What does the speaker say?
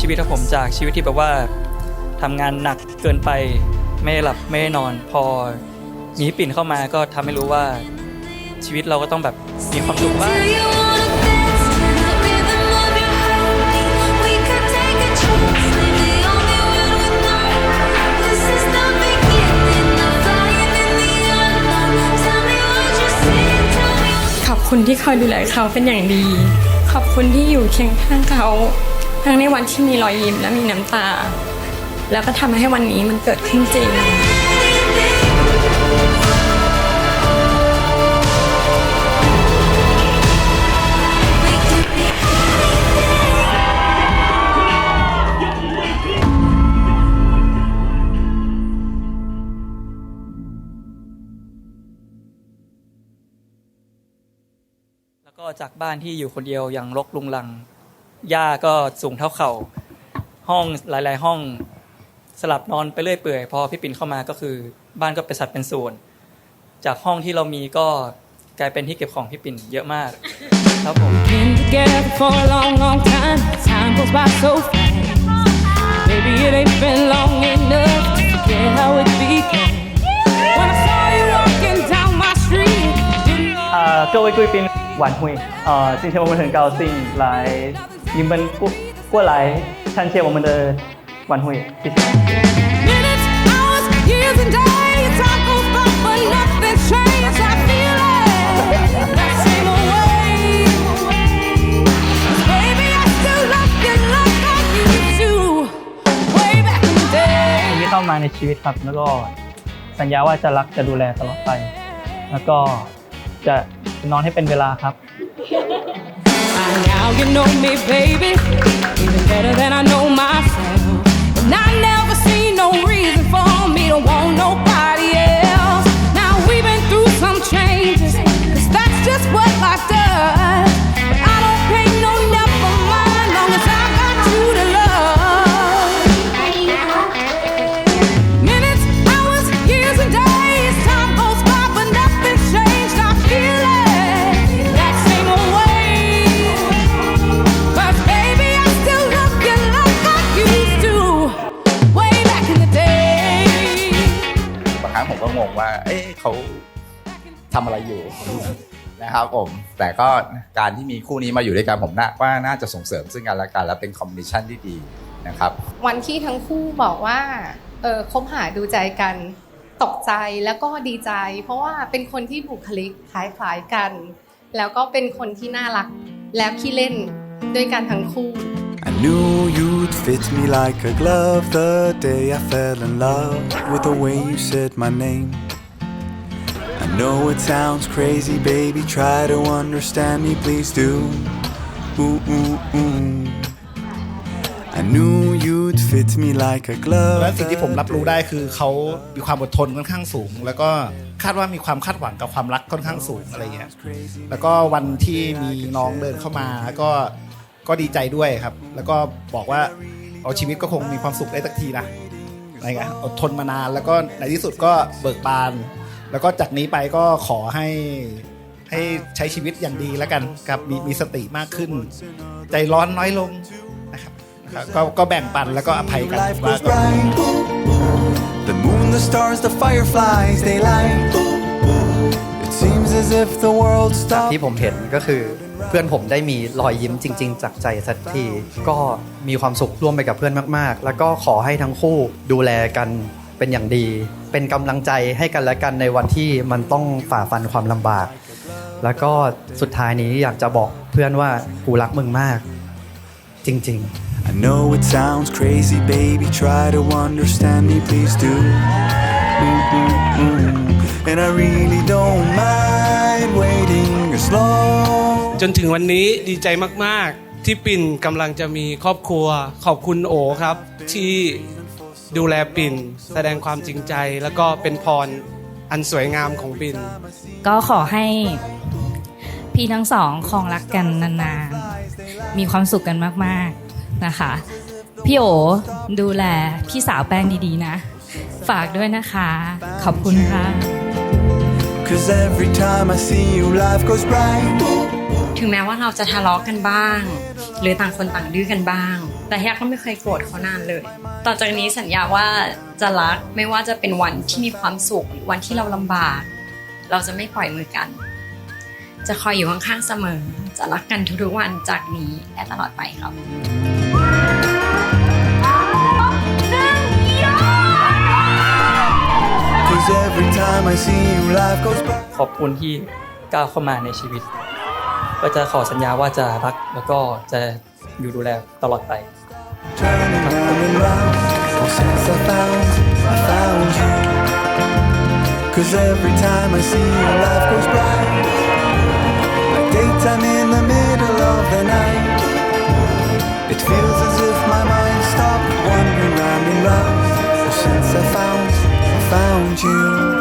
ชีวิตของผมจากชีวิตที่แบบว่าทำงานหนักเกินไปไม่หลับไม่นอน พอมีพี่ปิ่นเข้ามาก็ทำให้รู้ว่าชีวิตเราก็ต้องแบบมีความสุขบ้าง Do you wanna dance to the rhythm of your heartbeat? We could take a chance, leave the only world with none. This is the beginning, the flying in the unknown. Tell me what you see, tell me. ขอบคุณที่คอยดูแลเขาเป็นอย่างดี ขอบคุณที่อยู่เคียงข้างเขา ทั้งในวันที่มีรอยยิ้มและมีน้ำตา แล้วก็ทำให้วันนี้มันเกิดขึ้นจริง แล้วก็จากบ้านที่อยู่คนเดียวอย่างรกลุงลัง หญ้าก็สูงเท่าเข่า ห้องหลาย ๆ ห้องสลับนอนไปเรื่อยเปื่อยพอพี่ปิ่นเข้ามาก็คือ บ้านก็เป็นสัดเป็นส่วน จากห้องที่เรามีก็กลายเป็นที่เก็บของพี่ปิ่นเยอะมากครับผม Been together for a long, long time. Time goes by so fast. Maybe it ain't been long enough to forget how it began. When I saw you walking down my street, didn't know. 啊，各位贵宾晚会啊，今天我们很高兴来 你们过过来参加我们的晚会，谢谢。 Minutes, hours, years, and days. Time goes by, but nothing's changed. I feel it. That same way. Baby, I still love you like I used to. Way back in the day. ที่เข้ามาในชีวิตครับ แล้วก็สัญญาว่าจะรักจะดูแลตลอดไป แล้วก็จะนอนให้เป็นเวลาครับ Now you know me, baby, even better than I know myself. And I never ว่า เอ๊ะเขาทำอะไรอยู่ นะครับผม แต่ก็การที่มีคู่นี้มาอยู่ด้วยกันผมน่าว่าน่าจะส่งเสริมซึ่งกันและกันและเป็นคอมบิเนชันที่ดีนะครับ วันที่ทั้งคู่บอกว่าเออคบหาดูใจกันตกใจแล้วก็ดีใจ เพราะว่าเป็นคนที่บุคลิกคล้ายๆกัน แล้วก็เป็นคนที่น่ารักแล้วขี้เล่นด้วยกันทั้งคู่ I knew you'd fit me like a glove the day I fell in love with the way you said my name. I know it sounds crazy, baby. Try to understand me, please do. Ooh, ooh, ooh. I knew you'd fit me like a glove. และสิ่งที่ผมรับรู้ได้คือเขามีความอดทนค่อนข้างสูง แล้วก็คาดว่ามีความคาดหวังกับความรักค่อนข้างสูงอะไรเงี้ย แล้วก็วันที่มีน้องเดินเข้ามาก็ก็ดีใจด้วยครับ แล้วก็บอกว่าเอาชีวิตก็คงมีความสุขได้สักทีนะอะไรเงี้ยอดทนมานานแล้วก็ในที่สุดก็เบิกบาน แล้วก็จากนี้ไปก็ขอให้ให้ใช้ชีวิตอย่างดีแล้วกันครับมีมีสติมากขึ้น ใจร้อนน้อยลงนะครับนะครับก็ก็แบ่งปันแล้วก็อภัยกัน life ว่า goes ก็ bright. The moon, the stars, the fireflies, they light. It seems as if the world จาก stopped. ที่ผมเห็นก็คือเพื่อนผมได้มีรอยยิ้มจริง ๆ จากใจสักทีก็มีความสุขร่วมไปกับเพื่อนมาก ๆ แล้วก็ขอให้ทั้งคู่ดูแลกัน เป็นอย่างดี เป็นกำลังใจให้กันและกันในวันที่มันต้องฝ่าฟันความลำบาก แล้วก็สุดท้ายนี้อยากจะบอกเพื่อนว่ากูรักมึงมาก จริง ๆ I know it sounds crazy, baby. Try to understand me, please do. Ooh, ooh, ooh. And I really don't mind waiting as long. จนถึงวันนี้ดีใจมาก ๆ ที่ปิ่นกำลังจะมีครอบครัว ขอบคุณโอครับ ที่ ดูแลปิ่น แสดงความจริงใจ แล้วก็เป็นพรอันสวยงามของปิ่น ก็ขอให้พี่ทั้งสองครองรักกันนานๆ มีความสุขกันมากๆนะคะ พี่โอดูแลพี่สาวแป้งดีๆนะ ฝากด้วยนะคะ ขอบคุณค่ะ Cause every time I see you, life goes bright. ถึงแม้ว่าเราจะทะเลาะกันบ้าง หรือต่างคนต่างดื้อกันบ้าง แต่ย่าก็ไม่เคยโกรธเขานานเลย ต่อจากนี้สัญญาว่าจะรักไม่ว่าจะเป็นวันที่มีความสุขหรือวันที่เราลำบาก เราจะไม่ปล่อยมือกัน จะคอยอยู่ข้างๆเสมอ จะรักกันทุกๆวันจากนี้และตลอดไปครับ Cause every time I see you, life goes by. ขอบคุณที่ก้าวเข้ามาในชีวิต ก็จะขอสัญญาว่าจะรักแล้วก็จะอยู่ดูแลตลอดไป Cause every time I see your life goes by. Like daytime in the middle of the night. It feels as if my mind stopped wandering round and round. Oh, since I found, I found you.